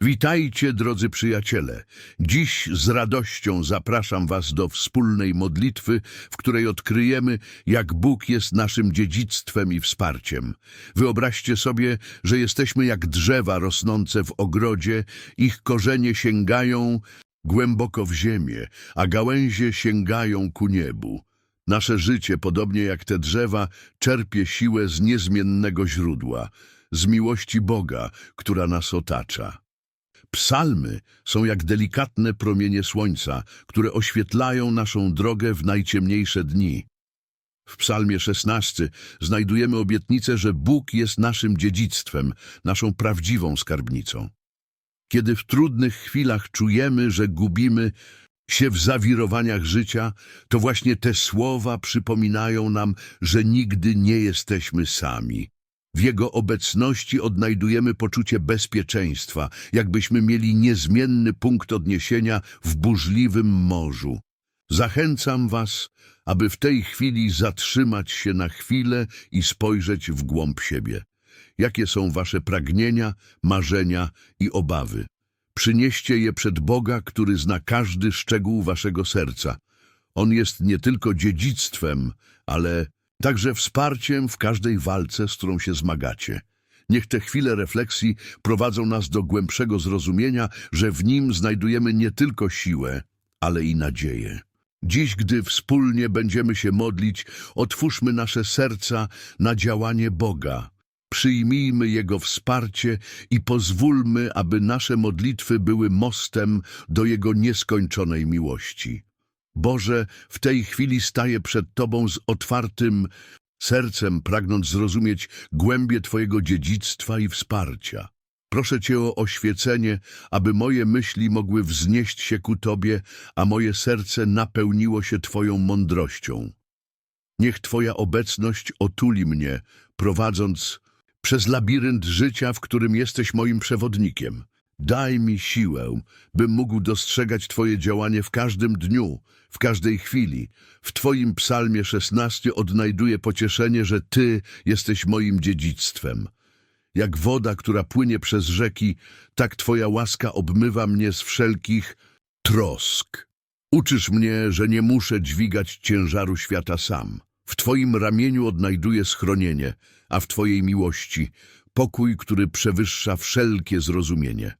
Witajcie, drodzy przyjaciele. Dziś z radością zapraszam Was do wspólnej modlitwy, w której odkryjemy, jak Bóg jest naszym dziedzictwem i wsparciem. Wyobraźcie sobie, że jesteśmy jak drzewa rosnące w ogrodzie, ich korzenie sięgają głęboko w ziemię, a gałęzie sięgają ku niebu. Nasze życie, podobnie jak te drzewa, czerpie siłę z niezmiennego źródła, z miłości Boga, która nas otacza. Psalmy są jak delikatne promienie słońca, które oświetlają naszą drogę w najciemniejsze dni. W psalmie 16 znajdujemy obietnicę, że Bóg jest naszym dziedzictwem, naszą prawdziwą skarbnicą. Kiedy w trudnych chwilach czujemy, że gubimy się w zawirowaniach życia, to właśnie te słowa przypominają nam, że nigdy nie jesteśmy sami. W Jego obecności odnajdujemy poczucie bezpieczeństwa, jakbyśmy mieli niezmienny punkt odniesienia w burzliwym morzu. Zachęcam Was, aby w tej chwili zatrzymać się na chwilę i spojrzeć w głąb siebie. Jakie są Wasze pragnienia, marzenia i obawy? Przynieście je przed Boga, który zna każdy szczegół Waszego serca. On jest nie tylko dziedzictwem, ale także wsparciem w każdej walce, z którą się zmagacie. Niech te chwile refleksji prowadzą nas do głębszego zrozumienia, że w nim znajdujemy nie tylko siłę, ale i nadzieję. Dziś, gdy wspólnie będziemy się modlić, otwórzmy nasze serca na działanie Boga. Przyjmijmy Jego wsparcie i pozwólmy, aby nasze modlitwy były mostem do Jego nieskończonej miłości. Boże, w tej chwili staję przed Tobą z otwartym sercem, pragnąc zrozumieć głębie Twojego dziedzictwa i wsparcia. Proszę Cię o oświecenie, aby moje myśli mogły wznieść się ku Tobie, a moje serce napełniło się Twoją mądrością. Niech Twoja obecność otuli mnie, prowadząc przez labirynt życia, w którym jesteś moim przewodnikiem. Daj mi siłę, bym mógł dostrzegać Twoje działanie w każdym dniu, w każdej chwili. W Twoim psalmie 16 odnajduję pocieszenie, że Ty jesteś moim dziedzictwem. Jak woda, która płynie przez rzeki, tak Twoja łaska obmywa mnie z wszelkich trosk. Uczysz mnie, że nie muszę dźwigać ciężaru świata sam. W Twoim ramieniu odnajduję schronienie, a w Twojej miłości pokój, który przewyższa wszelkie zrozumienie.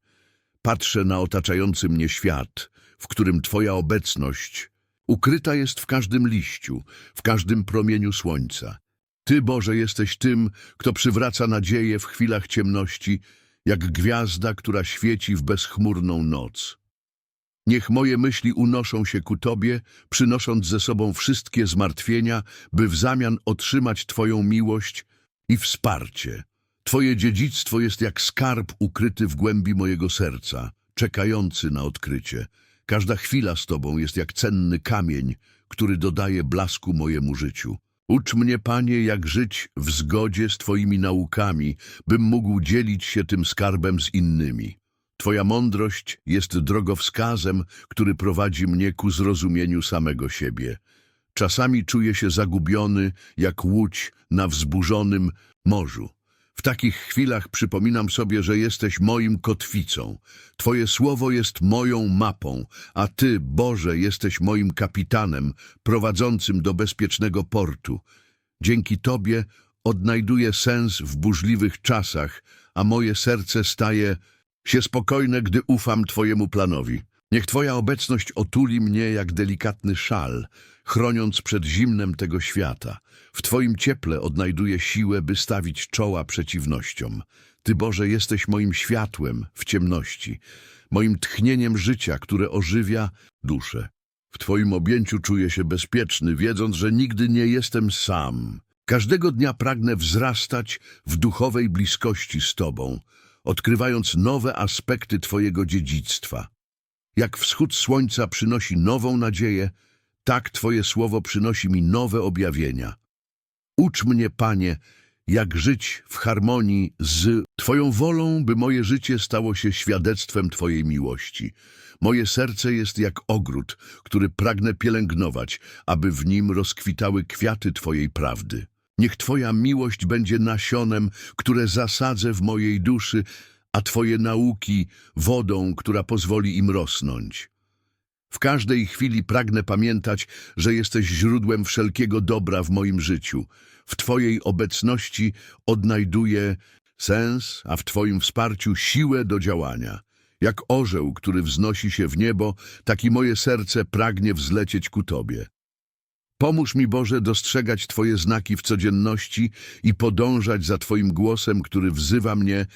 Patrzę na otaczający mnie świat, w którym Twoja obecność ukryta jest w każdym liściu, w każdym promieniu słońca. Ty, Boże, jesteś tym, kto przywraca nadzieję w chwilach ciemności, jak gwiazda, która świeci w bezchmurną noc. Niech moje myśli unoszą się ku Tobie, przynosząc ze sobą wszystkie zmartwienia, by w zamian otrzymać Twoją miłość i wsparcie. Twoje dziedzictwo jest jak skarb ukryty w głębi mojego serca, czekający na odkrycie. Każda chwila z Tobą jest jak cenny kamień, który dodaje blasku mojemu życiu. Ucz mnie, Panie, jak żyć w zgodzie z Twoimi naukami, bym mógł dzielić się tym skarbem z innymi. Twoja mądrość jest drogowskazem, który prowadzi mnie ku zrozumieniu samego siebie. Czasami czuję się zagubiony, jak łódź na wzburzonym morzu. W takich chwilach przypominam sobie, że jesteś moim kotwicą. Twoje słowo jest moją mapą, a Ty, Boże, jesteś moim kapitanem, prowadzącym do bezpiecznego portu. Dzięki Tobie odnajduję sens w burzliwych czasach, a moje serce staje się spokojne, gdy ufam Twojemu planowi. Niech Twoja obecność otuli mnie jak delikatny szal, chroniąc przed zimnem tego świata. W Twoim cieple odnajduję siłę, by stawić czoła przeciwnościom. Ty, Boże, jesteś moim światłem w ciemności, moim tchnieniem życia, które ożywia duszę. W Twoim objęciu czuję się bezpieczny, wiedząc, że nigdy nie jestem sam. Każdego dnia pragnę wzrastać w duchowej bliskości z Tobą, odkrywając nowe aspekty Twojego dziedzictwa. Jak wschód słońca przynosi nową nadzieję, tak Twoje słowo przynosi mi nowe objawienia. Ucz mnie, Panie, jak żyć w harmonii z Twoją wolą, by moje życie stało się świadectwem Twojej miłości. Moje serce jest jak ogród, który pragnę pielęgnować, aby w nim rozkwitały kwiaty Twojej prawdy. Niech Twoja miłość będzie nasionem, które zasadzę w mojej duszy, a Twoje nauki wodą, która pozwoli im rosnąć. W każdej chwili pragnę pamiętać, że jesteś źródłem wszelkiego dobra w moim życiu. W Twojej obecności odnajduję sens, a w Twoim wsparciu siłę do działania. Jak orzeł, który wznosi się w niebo, tak i moje serce pragnie wzlecieć ku Tobie. Pomóż mi, Boże, dostrzegać Twoje znaki w codzienności i podążać za Twoim głosem, który wzywa mnie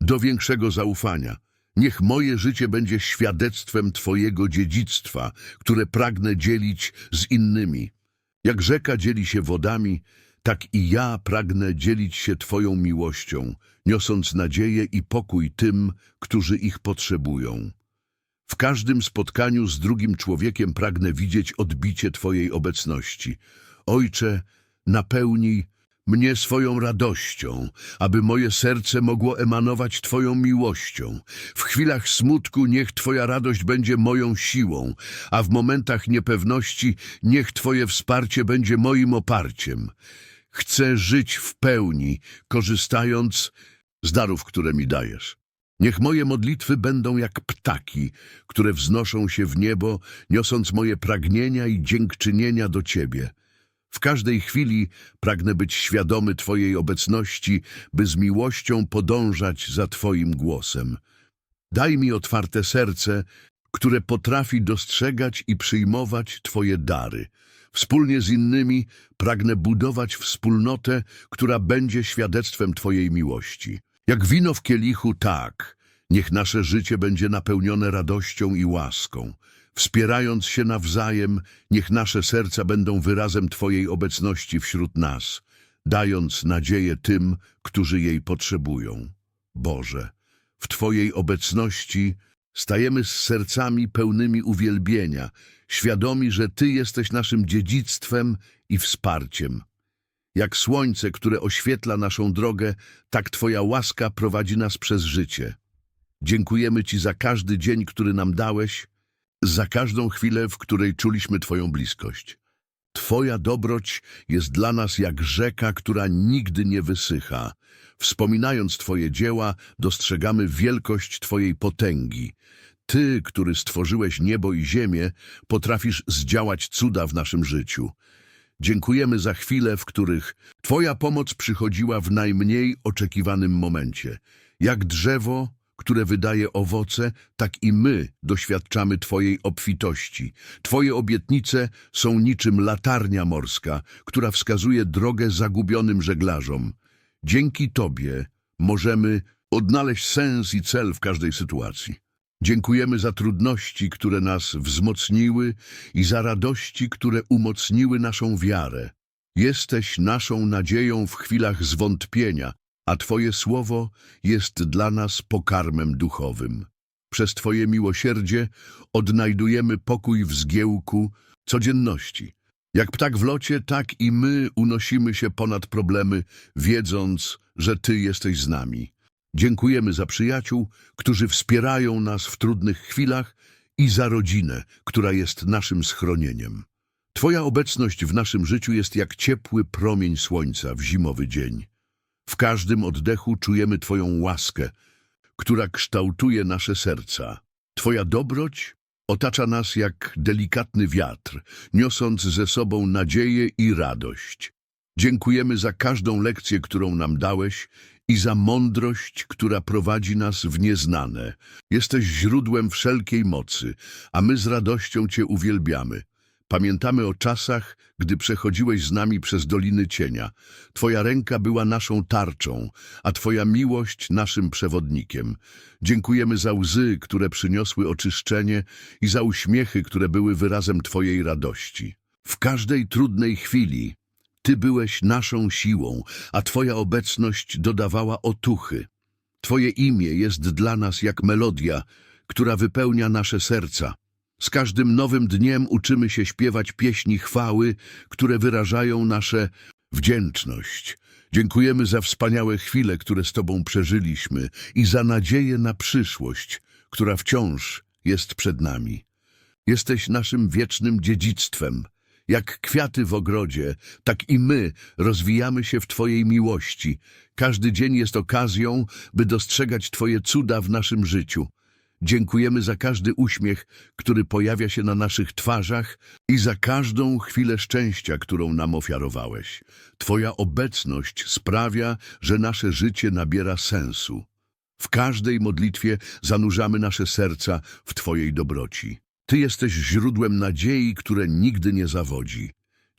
do większego zaufania. Niech moje życie będzie świadectwem Twojego dziedzictwa, które pragnę dzielić z innymi. Jak rzeka dzieli się wodami, tak i ja pragnę dzielić się Twoją miłością, niosąc nadzieję i pokój tym, którzy ich potrzebują. W każdym spotkaniu z drugim człowiekiem pragnę widzieć odbicie Twojej obecności. Ojcze, napełnij mnie swoją radością, aby moje serce mogło emanować Twoją miłością. W chwilach smutku niech Twoja radość będzie moją siłą, a w momentach niepewności niech Twoje wsparcie będzie moim oparciem. Chcę żyć w pełni, korzystając z darów, które mi dajesz. Niech moje modlitwy będą jak ptaki, które wznoszą się w niebo, niosąc moje pragnienia i dziękczynienia do Ciebie. W każdej chwili pragnę być świadomy Twojej obecności, by z miłością podążać za Twoim głosem. Daj mi otwarte serce, które potrafi dostrzegać i przyjmować Twoje dary. Wspólnie z innymi pragnę budować wspólnotę, która będzie świadectwem Twojej miłości. Jak wino w kielichu, tak, niech nasze życie będzie napełnione radością i łaską. Wspierając się nawzajem, niech nasze serca będą wyrazem Twojej obecności wśród nas, dając nadzieję tym, którzy jej potrzebują. Boże, w Twojej obecności stajemy z sercami pełnymi uwielbienia, świadomi, że Ty jesteś naszym dziedzictwem i wsparciem. Jak słońce, które oświetla naszą drogę, tak Twoja łaska prowadzi nas przez życie. Dziękujemy Ci za każdy dzień, który nam dałeś, za każdą chwilę, w której czuliśmy Twoją bliskość. Twoja dobroć jest dla nas jak rzeka, która nigdy nie wysycha. Wspominając Twoje dzieła, dostrzegamy wielkość Twojej potęgi. Ty, który stworzyłeś niebo i ziemię, potrafisz zdziałać cuda w naszym życiu. Dziękujemy za chwile, w których Twoja pomoc przychodziła w najmniej oczekiwanym momencie. Jak drzewo, które wydaje owoce, tak i my doświadczamy Twojej obfitości. Twoje obietnice są niczym latarnia morska, która wskazuje drogę zagubionym żeglarzom. Dzięki Tobie możemy odnaleźć sens i cel w każdej sytuacji. Dziękujemy za trudności, które nas wzmocniły i za radości, które umocniły naszą wiarę. Jesteś naszą nadzieją w chwilach zwątpienia, a Twoje słowo jest dla nas pokarmem duchowym. Przez Twoje miłosierdzie odnajdujemy pokój w zgiełku codzienności. Jak ptak w locie, tak i my unosimy się ponad problemy, wiedząc, że Ty jesteś z nami. Dziękujemy za przyjaciół, którzy wspierają nas w trudnych chwilach i za rodzinę, która jest naszym schronieniem. Twoja obecność w naszym życiu jest jak ciepły promień słońca w zimowy dzień. W każdym oddechu czujemy Twoją łaskę, która kształtuje nasze serca. Twoja dobroć otacza nas jak delikatny wiatr, niosąc ze sobą nadzieję i radość. Dziękujemy za każdą lekcję, którą nam dałeś i za mądrość, która prowadzi nas w nieznane. Jesteś źródłem wszelkiej mocy, a my z radością Cię uwielbiamy. Pamiętamy o czasach, gdy przechodziłeś z nami przez doliny cienia. Twoja ręka była naszą tarczą, a Twoja miłość naszym przewodnikiem. Dziękujemy za łzy, które przyniosły oczyszczenie i za uśmiechy, które były wyrazem Twojej radości. W każdej trudnej chwili Ty byłeś naszą siłą, a Twoja obecność dodawała otuchy. Twoje imię jest dla nas jak melodia, która wypełnia nasze serca. Z każdym nowym dniem uczymy się śpiewać pieśni chwały, które wyrażają nasze wdzięczność. Dziękujemy za wspaniałe chwile, które z Tobą przeżyliśmy i za nadzieję na przyszłość, która wciąż jest przed nami. Jesteś naszym wiecznym dziedzictwem, Jak kwiaty w ogrodzie, tak i my rozwijamy się w Twojej miłości. Każdy dzień jest okazją, by dostrzegać Twoje cuda w naszym życiu. Dziękujemy za każdy uśmiech, który pojawia się na naszych twarzach i za każdą chwilę szczęścia, którą nam ofiarowałeś. Twoja obecność sprawia, że nasze życie nabiera sensu. W każdej modlitwie zanurzamy nasze serca w Twojej dobroci. Ty jesteś źródłem nadziei, które nigdy nie zawodzi.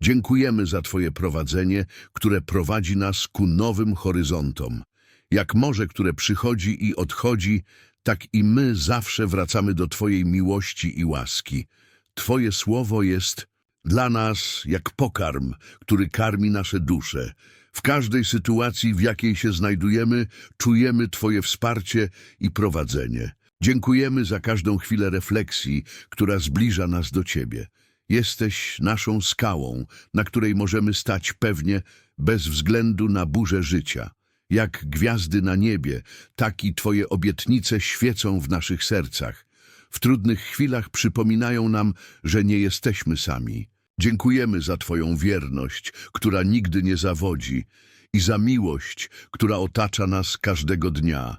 Dziękujemy za Twoje prowadzenie, które prowadzi nas ku nowym horyzontom. Jak morze, które przychodzi i odchodzi, tak i my zawsze wracamy do Twojej miłości i łaski. Twoje słowo jest dla nas jak pokarm, który karmi nasze dusze. W każdej sytuacji, w jakiej się znajdujemy, czujemy Twoje wsparcie i prowadzenie. Dziękujemy za każdą chwilę refleksji, która zbliża nas do Ciebie. Jesteś naszą skałą, na której możemy stać pewnie, bez względu na burzę życia. Jak gwiazdy na niebie, tak i Twoje obietnice świecą w naszych sercach. W trudnych chwilach przypominają nam, że nie jesteśmy sami. Dziękujemy za Twoją wierność, która nigdy nie zawodzi, i za miłość, która otacza nas każdego dnia.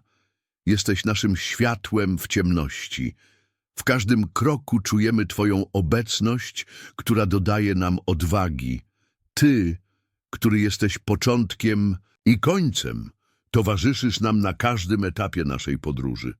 Jesteś naszym światłem w ciemności. W każdym kroku czujemy Twoją obecność, która dodaje nam odwagi. Ty, który jesteś początkiem i końcem, towarzyszysz nam na każdym etapie naszej podróży.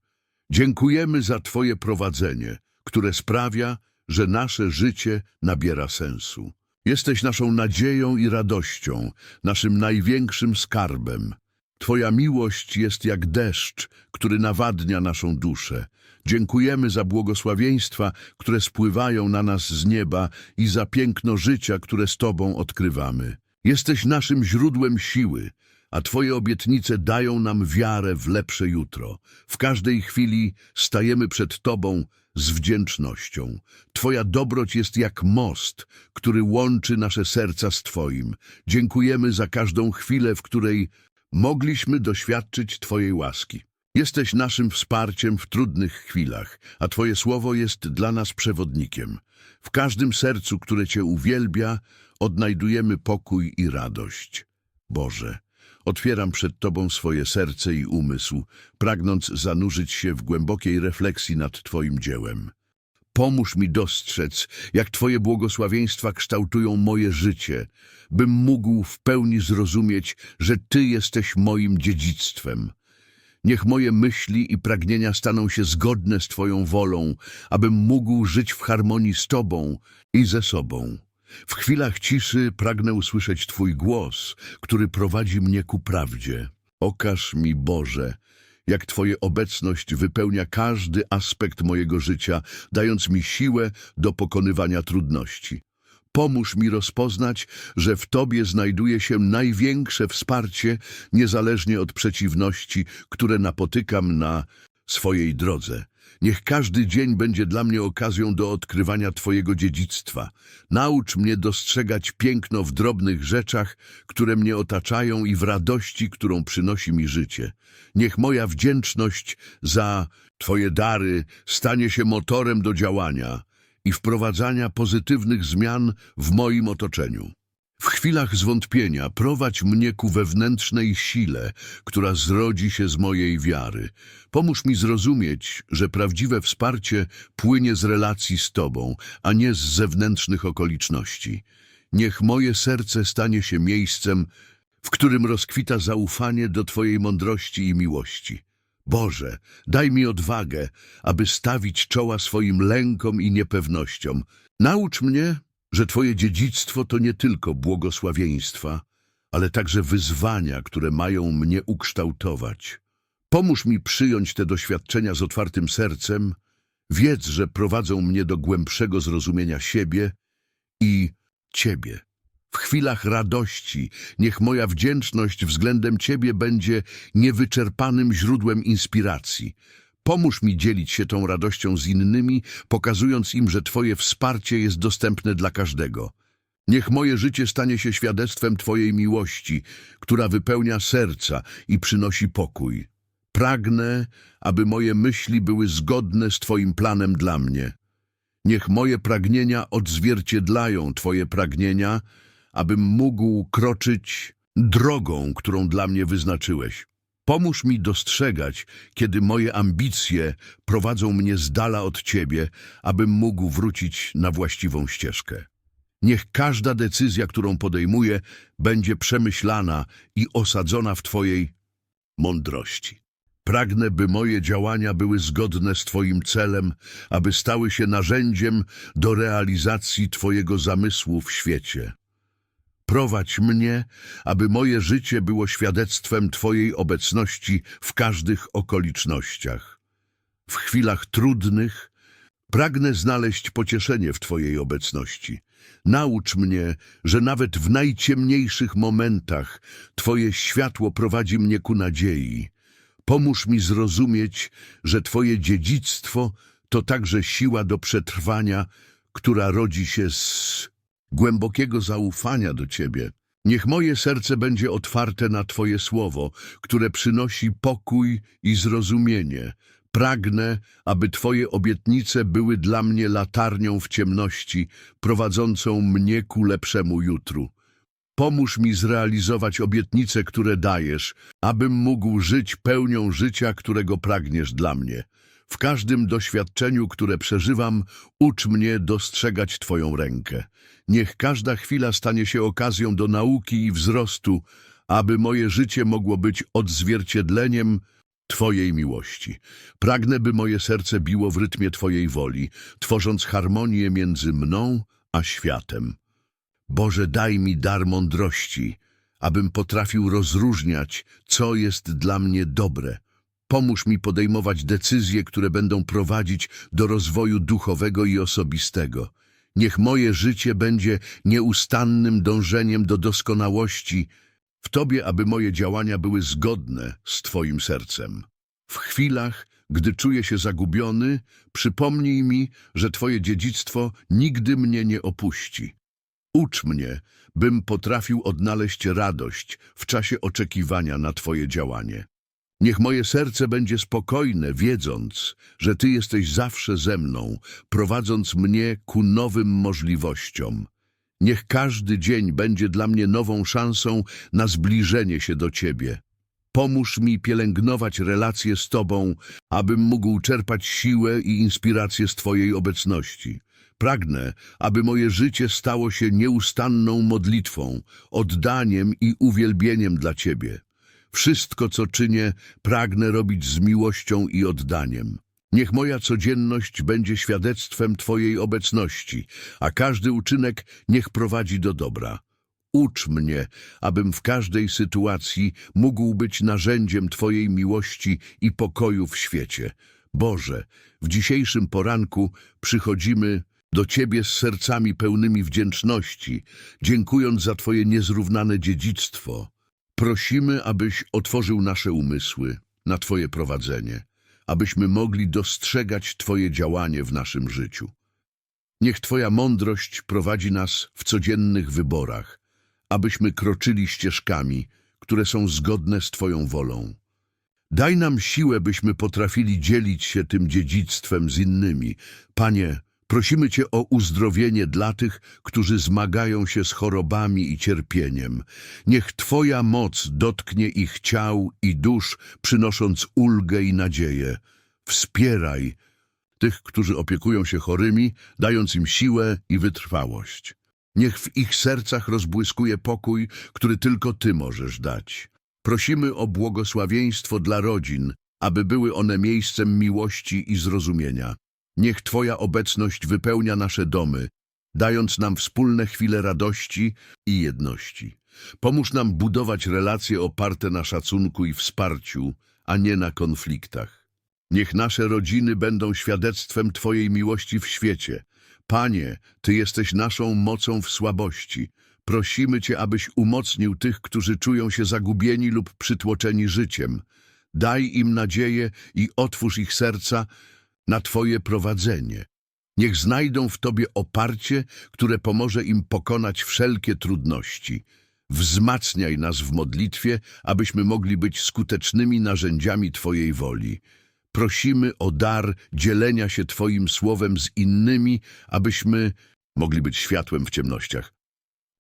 Dziękujemy za Twoje prowadzenie, które sprawia, że nasze życie nabiera sensu. Jesteś naszą nadzieją i radością, naszym największym skarbem. Twoja miłość jest jak deszcz, który nawadnia naszą duszę. Dziękujemy za błogosławieństwa, które spływają na nas z nieba i za piękno życia, które z Tobą odkrywamy. Jesteś naszym źródłem siły, a Twoje obietnice dają nam wiarę w lepsze jutro. W każdej chwili stajemy przed Tobą z wdzięcznością. Twoja dobroć jest jak most, który łączy nasze serca z Twoim. Dziękujemy za każdą chwilę, w której mogliśmy doświadczyć Twojej łaski. Jesteś naszym wsparciem w trudnych chwilach, a Twoje słowo jest dla nas przewodnikiem. W każdym sercu, które Cię uwielbia, odnajdujemy pokój i radość. Boże, otwieram przed Tobą swoje serce i umysł, pragnąc zanurzyć się w głębokiej refleksji nad Twoim dziełem. Pomóż mi dostrzec, jak Twoje błogosławieństwa kształtują moje życie, bym mógł w pełni zrozumieć, że Ty jesteś moim dziedzictwem. Niech moje myśli i pragnienia staną się zgodne z Twoją wolą, abym mógł żyć w harmonii z Tobą i ze sobą. W chwilach ciszy pragnę usłyszeć Twój głos, który prowadzi mnie ku prawdzie. Okaż mi, Boże, jak Twoja obecność wypełnia każdy aspekt mojego życia, dając mi siłę do pokonywania trudności. Pomóż mi rozpoznać, że w Tobie znajduje się największe wsparcie, niezależnie od przeciwności, które napotykam na swojej drodze. Niech każdy dzień będzie dla mnie okazją do odkrywania Twojego dziedzictwa. Naucz mnie dostrzegać piękno w drobnych rzeczach, które mnie otaczają i w radości, którą przynosi mi życie. Niech moja wdzięczność za Twoje dary stanie się motorem do działania i wprowadzania pozytywnych zmian w moim otoczeniu. W chwilach zwątpienia prowadź mnie ku wewnętrznej sile, która zrodzi się z mojej wiary. Pomóż mi zrozumieć, że prawdziwe wsparcie płynie z relacji z Tobą, a nie z zewnętrznych okoliczności. Niech moje serce stanie się miejscem, w którym rozkwita zaufanie do Twojej mądrości i miłości. Boże, daj mi odwagę, aby stawić czoła swoim lękom i niepewnościom. Naucz mnie, że Twoje dziedzictwo to nie tylko błogosławieństwa, ale także wyzwania, które mają mnie ukształtować. Pomóż mi przyjąć te doświadczenia z otwartym sercem, wiedz, że prowadzą mnie do głębszego zrozumienia siebie i Ciebie. W chwilach radości niech moja wdzięczność względem Ciebie będzie niewyczerpanym źródłem inspiracji. Pomóż mi dzielić się tą radością z innymi, pokazując im, że Twoje wsparcie jest dostępne dla każdego. Niech moje życie stanie się świadectwem Twojej miłości, która wypełnia serca i przynosi pokój. Pragnę, aby moje myśli były zgodne z Twoim planem dla mnie. Niech moje pragnienia odzwierciedlają Twoje pragnienia, abym mógł kroczyć drogą, którą dla mnie wyznaczyłeś. Pomóż mi dostrzegać, kiedy moje ambicje prowadzą mnie z dala od Ciebie, abym mógł wrócić na właściwą ścieżkę. Niech każda decyzja, którą podejmuję, będzie przemyślana i osadzona w Twojej mądrości. Pragnę, by moje działania były zgodne z Twoim celem, aby stały się narzędziem do realizacji Twojego zamysłu w świecie. Prowadź mnie, aby moje życie było świadectwem Twojej obecności w każdych okolicznościach. W chwilach trudnych pragnę znaleźć pocieszenie w Twojej obecności. Naucz mnie, że nawet w najciemniejszych momentach Twoje światło prowadzi mnie ku nadziei. Pomóż mi zrozumieć, że Twoje dziedzictwo to także siła do przetrwania, która rodzi się z głębokiego zaufania do Ciebie. Niech moje serce będzie otwarte na Twoje słowo, które przynosi pokój i zrozumienie. Pragnę, aby Twoje obietnice były dla mnie latarnią w ciemności, prowadzącą mnie ku lepszemu jutru. Pomóż mi zrealizować obietnice, które dajesz, abym mógł żyć pełnią życia, którego pragniesz dla mnie. W każdym doświadczeniu, które przeżywam, ucz mnie dostrzegać Twoją rękę. Niech każda chwila stanie się okazją do nauki i wzrostu, aby moje życie mogło być odzwierciedleniem Twojej miłości. Pragnę, by moje serce biło w rytmie Twojej woli, tworząc harmonię między mną a światem. Boże, daj mi dar mądrości, abym potrafił rozróżniać, co jest dla mnie dobre. Pomóż mi podejmować decyzje, które będą prowadzić do rozwoju duchowego i osobistego. Niech moje życie będzie nieustannym dążeniem do doskonałości w Tobie, aby moje działania były zgodne z Twoim sercem. W chwilach, gdy czuję się zagubiony, przypomnij mi, że Twoje dziedzictwo nigdy mnie nie opuści. Ucz mnie, bym potrafił odnaleźć radość w czasie oczekiwania na Twoje działanie. Niech moje serce będzie spokojne, wiedząc, że Ty jesteś zawsze ze mną, prowadząc mnie ku nowym możliwościom. Niech każdy dzień będzie dla mnie nową szansą na zbliżenie się do Ciebie. Pomóż mi pielęgnować relacje z Tobą, abym mógł czerpać siłę i inspirację z Twojej obecności. Pragnę, aby moje życie stało się nieustanną modlitwą, oddaniem i uwielbieniem dla Ciebie. Wszystko, co czynię, pragnę robić z miłością i oddaniem. Niech moja codzienność będzie świadectwem Twojej obecności, a każdy uczynek niech prowadzi do dobra. Ucz mnie, abym w każdej sytuacji mógł być narzędziem Twojej miłości i pokoju w świecie. Boże, w dzisiejszym poranku przychodzimy do Ciebie z sercami pełnymi wdzięczności, dziękując za Twoje niezrównane dziedzictwo. Prosimy, abyś otworzył nasze umysły na Twoje prowadzenie, abyśmy mogli dostrzegać Twoje działanie w naszym życiu. Niech Twoja mądrość prowadzi nas w codziennych wyborach, abyśmy kroczyli ścieżkami, które są zgodne z Twoją wolą. Daj nam siłę, byśmy potrafili dzielić się tym dziedzictwem z innymi. Panie, prosimy Cię o uzdrowienie dla tych, którzy zmagają się z chorobami i cierpieniem. Niech Twoja moc dotknie ich ciał i dusz, przynosząc ulgę i nadzieję. Wspieraj tych, którzy opiekują się chorymi, dając im siłę i wytrwałość. Niech w ich sercach rozbłyskuje pokój, który tylko Ty możesz dać. Prosimy o błogosławieństwo dla rodzin, aby były one miejscem miłości i zrozumienia. Niech Twoja obecność wypełnia nasze domy, dając nam wspólne chwile radości i jedności. Pomóż nam budować relacje oparte na szacunku i wsparciu, a nie na konfliktach. Niech nasze rodziny będą świadectwem Twojej miłości w świecie. Panie, Ty jesteś naszą mocą w słabości. Prosimy Cię, abyś umocnił tych, którzy czują się zagubieni lub przytłoczeni życiem. Daj im nadzieję i otwórz ich serca na Twoje prowadzenie. Niech znajdą w Tobie oparcie, które pomoże im pokonać wszelkie trudności. Wzmacniaj nas w modlitwie, abyśmy mogli być skutecznymi narzędziami Twojej woli. Prosimy o dar dzielenia się Twoim słowem z innymi, abyśmy mogli być światłem w ciemnościach.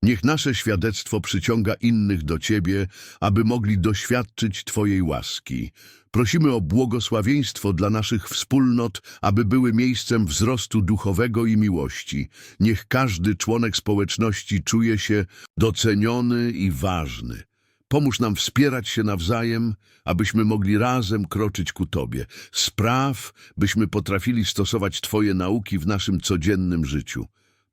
Niech nasze świadectwo przyciąga innych do Ciebie, aby mogli doświadczyć Twojej łaski. Prosimy o błogosławieństwo dla naszych wspólnot, aby były miejscem wzrostu duchowego i miłości. Niech każdy członek społeczności czuje się doceniony i ważny. Pomóż nam wspierać się nawzajem, abyśmy mogli razem kroczyć ku Tobie. Spraw, byśmy potrafili stosować Twoje nauki w naszym codziennym życiu.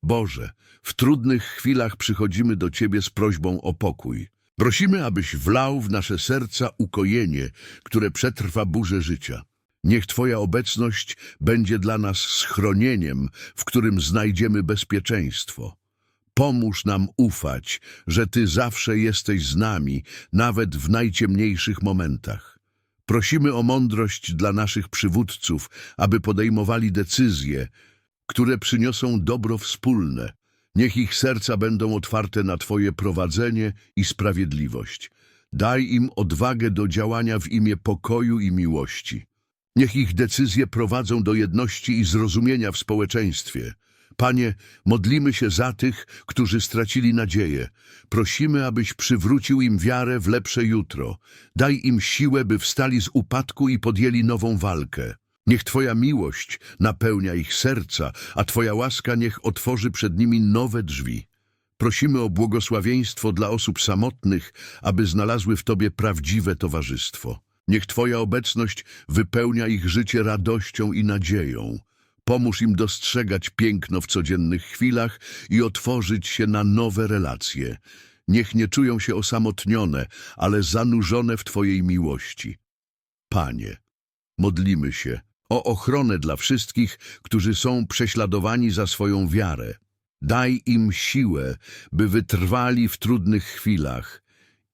Boże, w trudnych chwilach przychodzimy do Ciebie z prośbą o pokój. Prosimy, abyś wlał w nasze serca ukojenie, które przetrwa burzę życia. Niech Twoja obecność będzie dla nas schronieniem, w którym znajdziemy bezpieczeństwo. Pomóż nam ufać, że Ty zawsze jesteś z nami, nawet w najciemniejszych momentach. Prosimy o mądrość dla naszych przywódców, aby podejmowali decyzje, które przyniosą dobro wspólne. Niech ich serca będą otwarte na Twoje prowadzenie i sprawiedliwość. Daj im odwagę do działania w imię pokoju i miłości. Niech ich decyzje prowadzą do jedności i zrozumienia w społeczeństwie. Panie, modlimy się za tych, którzy stracili nadzieję. Prosimy, abyś przywrócił im wiarę w lepsze jutro. Daj im siłę, by wstali z upadku i podjęli nową walkę. Niech Twoja miłość napełnia ich serca, a Twoja łaska niech otworzy przed nimi nowe drzwi. Prosimy o błogosławieństwo dla osób samotnych, aby znalazły w Tobie prawdziwe towarzystwo. Niech Twoja obecność wypełnia ich życie radością i nadzieją. Pomóż im dostrzegać piękno w codziennych chwilach i otworzyć się na nowe relacje. Niech nie czują się osamotnione, ale zanurzone w Twojej miłości. Panie, modlimy się o ochronę dla wszystkich, którzy są prześladowani za swoją wiarę. Daj im siłę, by wytrwali w trudnych chwilach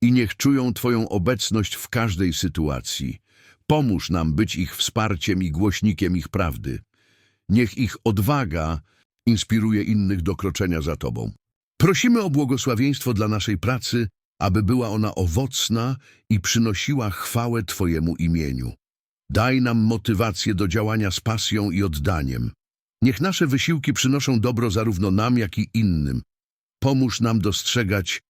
i niech czują Twoją obecność w każdej sytuacji. Pomóż nam być ich wsparciem i głośnikiem ich prawdy. Niech ich odwaga inspiruje innych do kroczenia za Tobą. Prosimy o błogosławieństwo dla naszej pracy, aby była ona owocna i przynosiła chwałę Twojemu imieniu. Daj nam motywację do działania z pasją i oddaniem. Niech nasze wysiłki przynoszą dobro zarówno nam, jak i innym. Pomóż nam dostrzegać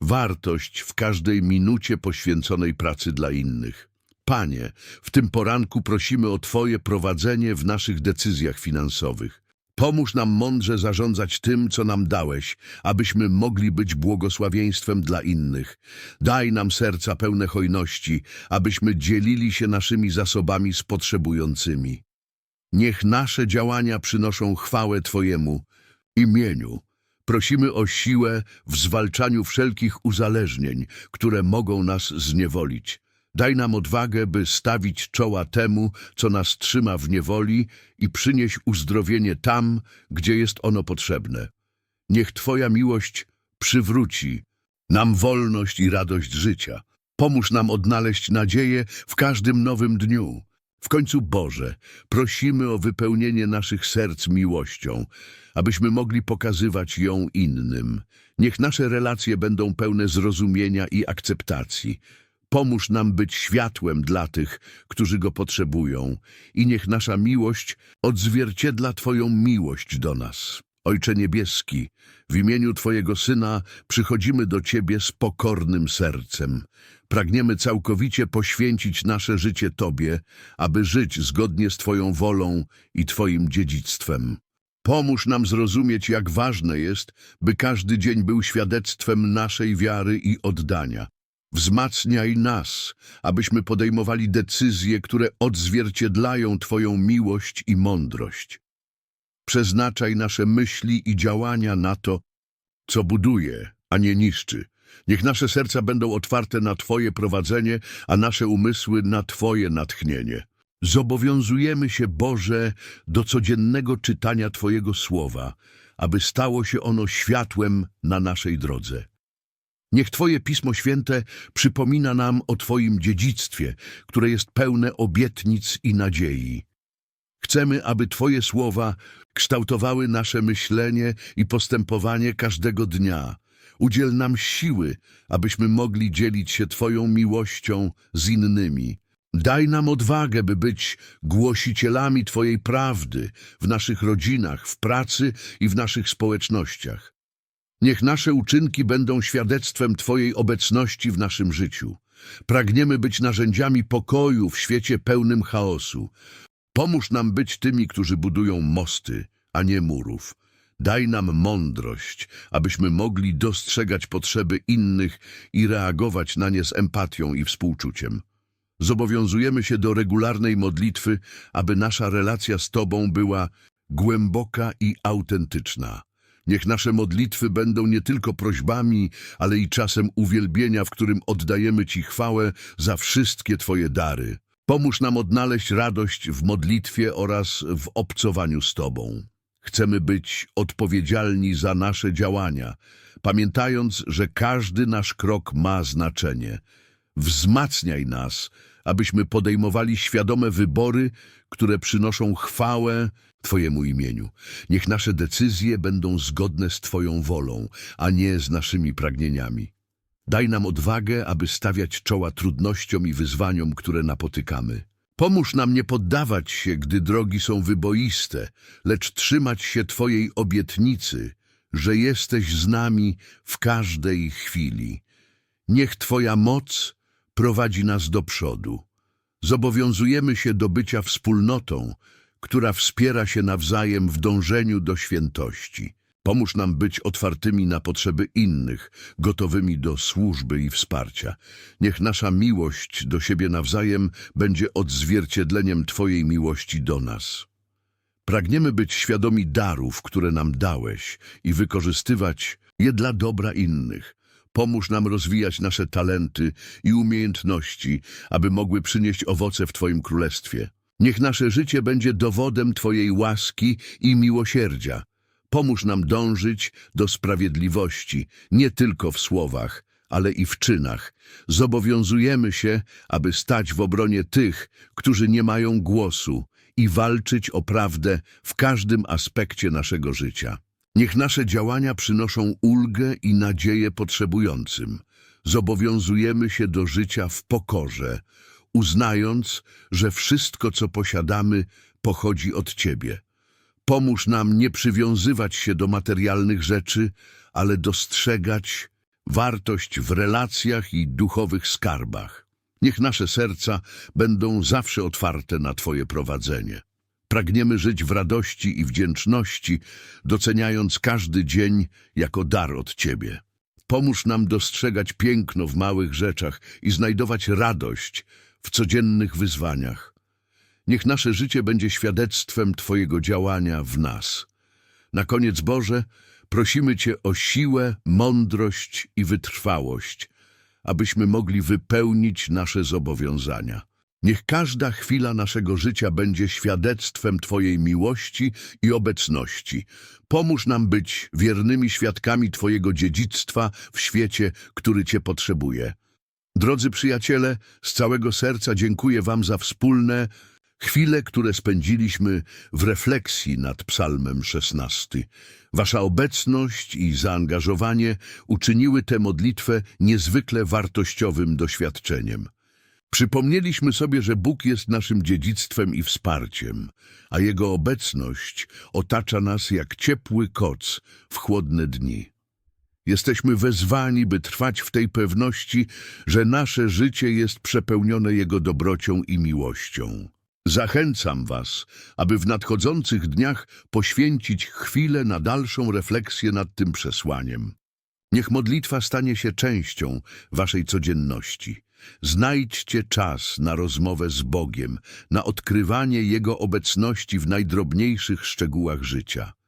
wartość w każdej minucie poświęconej pracy dla innych. Panie, w tym poranku prosimy o Twoje prowadzenie w naszych decyzjach finansowych. Pomóż nam mądrze zarządzać tym, co nam dałeś, abyśmy mogli być błogosławieństwem dla innych. Daj nam serca pełne hojności, abyśmy dzielili się naszymi zasobami z potrzebującymi. Niech nasze działania przynoszą chwałę Twojemu imieniu. Prosimy o siłę w zwalczaniu wszelkich uzależnień, które mogą nas zniewolić. Daj nam odwagę, by stawić czoła temu, co nas trzyma w niewoli i przynieść uzdrowienie tam, gdzie jest ono potrzebne. Niech Twoja miłość przywróci nam wolność i radość życia. Pomóż nam odnaleźć nadzieję w każdym nowym dniu. W końcu, Boże, prosimy o wypełnienie naszych serc miłością, abyśmy mogli pokazywać ją innym. Niech nasze relacje będą pełne zrozumienia i akceptacji. Pomóż nam być światłem dla tych, którzy go potrzebują i niech nasza miłość odzwierciedla Twoją miłość do nas. Ojcze Niebieski, w imieniu Twojego Syna przychodzimy do Ciebie z pokornym sercem. Pragniemy całkowicie poświęcić nasze życie Tobie, aby żyć zgodnie z Twoją wolą i Twoim dziedzictwem. Pomóż nam zrozumieć, jak ważne jest, by każdy dzień był świadectwem naszej wiary i oddania. Wzmacniaj nas, abyśmy podejmowali decyzje, które odzwierciedlają Twoją miłość i mądrość. Przeznaczaj nasze myśli i działania na to, co buduje, a nie niszczy. Niech nasze serca będą otwarte na Twoje prowadzenie, a nasze umysły na Twoje natchnienie. Zobowiązujemy się, Boże, do codziennego czytania Twojego słowa, aby stało się ono światłem na naszej drodze. Niech Twoje Pismo Święte przypomina nam o Twoim dziedzictwie, które jest pełne obietnic i nadziei. Chcemy, aby Twoje słowa kształtowały nasze myślenie i postępowanie każdego dnia. Udziel nam siły, abyśmy mogli dzielić się Twoją miłością z innymi. Daj nam odwagę, by być głosicielami Twojej prawdy w naszych rodzinach, w pracy i w naszych społecznościach. Niech nasze uczynki będą świadectwem Twojej obecności w naszym życiu. Pragniemy być narzędziami pokoju w świecie pełnym chaosu. Pomóż nam być tymi, którzy budują mosty, a nie murów. Daj nam mądrość, abyśmy mogli dostrzegać potrzeby innych i reagować na nie z empatią i współczuciem. Zobowiązujemy się do regularnej modlitwy, aby nasza relacja z Tobą była głęboka i autentyczna. Niech nasze modlitwy będą nie tylko prośbami, ale i czasem uwielbienia, w którym oddajemy Ci chwałę za wszystkie Twoje dary. Pomóż nam odnaleźć radość w modlitwie oraz w obcowaniu z Tobą. Chcemy być odpowiedzialni za nasze działania, pamiętając, że każdy nasz krok ma znaczenie. Wzmacniaj nas, abyśmy podejmowali świadome wybory, które przynoszą chwałę Twojemu imieniu. Niech nasze decyzje będą zgodne z Twoją wolą, a nie z naszymi pragnieniami. Daj nam odwagę, aby stawiać czoła trudnościom i wyzwaniom, które napotykamy. Pomóż nam nie poddawać się, gdy drogi są wyboiste, lecz trzymać się Twojej obietnicy, że jesteś z nami w każdej chwili. Niech Twoja moc prowadzi nas do przodu. Zobowiązujemy się do bycia wspólnotą, która wspiera się nawzajem w dążeniu do świętości. Pomóż nam być otwartymi na potrzeby innych, gotowymi do służby i wsparcia. Niech nasza miłość do siebie nawzajem będzie odzwierciedleniem Twojej miłości do nas. Pragniemy być świadomi darów, które nam dałeś i wykorzystywać je dla dobra innych. Pomóż nam rozwijać nasze talenty i umiejętności, aby mogły przynieść owoce w Twoim królestwie. Niech nasze życie będzie dowodem Twojej łaski i miłosierdzia. Pomóż nam dążyć do sprawiedliwości, nie tylko w słowach, ale i w czynach. Zobowiązujemy się, aby stać w obronie tych, którzy nie mają głosu i walczyć o prawdę w każdym aspekcie naszego życia. Niech nasze działania przynoszą ulgę i nadzieję potrzebującym. Zobowiązujemy się do życia w pokorze, uznając, że wszystko, co posiadamy, pochodzi od Ciebie. Pomóż nam nie przywiązywać się do materialnych rzeczy, ale dostrzegać wartość w relacjach i duchowych skarbach. Niech nasze serca będą zawsze otwarte na Twoje prowadzenie. Pragniemy żyć w radości i wdzięczności, doceniając każdy dzień jako dar od Ciebie. Pomóż nam dostrzegać piękno w małych rzeczach i znajdować radość w codziennych wyzwaniach. Niech nasze życie będzie świadectwem Twojego działania w nas. Na koniec Boże, prosimy Cię o siłę, mądrość i wytrwałość, abyśmy mogli wypełnić nasze zobowiązania. Niech każda chwila naszego życia będzie świadectwem Twojej miłości i obecności. Pomóż nam być wiernymi świadkami Twojego dziedzictwa w świecie, który Cię potrzebuje. Drodzy przyjaciele, z całego serca dziękuję Wam za wspólne chwile, które spędziliśmy w refleksji nad Psalmem 16. Wasza obecność i zaangażowanie uczyniły tę modlitwę niezwykle wartościowym doświadczeniem. Przypomnieliśmy sobie, że Bóg jest naszym dziedzictwem i wsparciem, a Jego obecność otacza nas jak ciepły koc w chłodne dni. Jesteśmy wezwani, by trwać w tej pewności, że nasze życie jest przepełnione Jego dobrocią i miłością. Zachęcam Was, aby w nadchodzących dniach poświęcić chwilę na dalszą refleksję nad tym przesłaniem. Niech modlitwa stanie się częścią Waszej codzienności. Znajdźcie czas na rozmowę z Bogiem, na odkrywanie Jego obecności w najdrobniejszych szczegółach życia.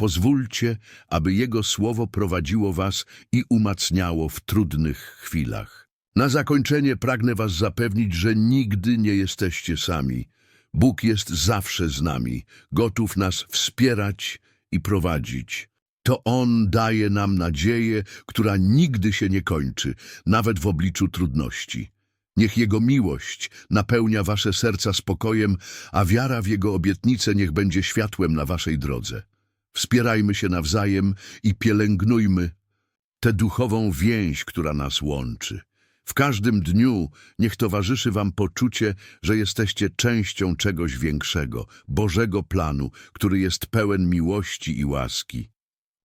Pozwólcie, aby Jego Słowo prowadziło Was i umacniało w trudnych chwilach. Na zakończenie pragnę Was zapewnić, że nigdy nie jesteście sami. Bóg jest zawsze z nami, gotów nas wspierać i prowadzić. To On daje nam nadzieję, która nigdy się nie kończy, nawet w obliczu trudności. Niech Jego miłość napełnia Wasze serca spokojem, a wiara w Jego obietnice niech będzie światłem na Waszej drodze. Wspierajmy się nawzajem i pielęgnujmy tę duchową więź, która nas łączy. W każdym dniu niech towarzyszy wam poczucie, że jesteście częścią czegoś większego, Bożego planu, który jest pełen miłości i łaski.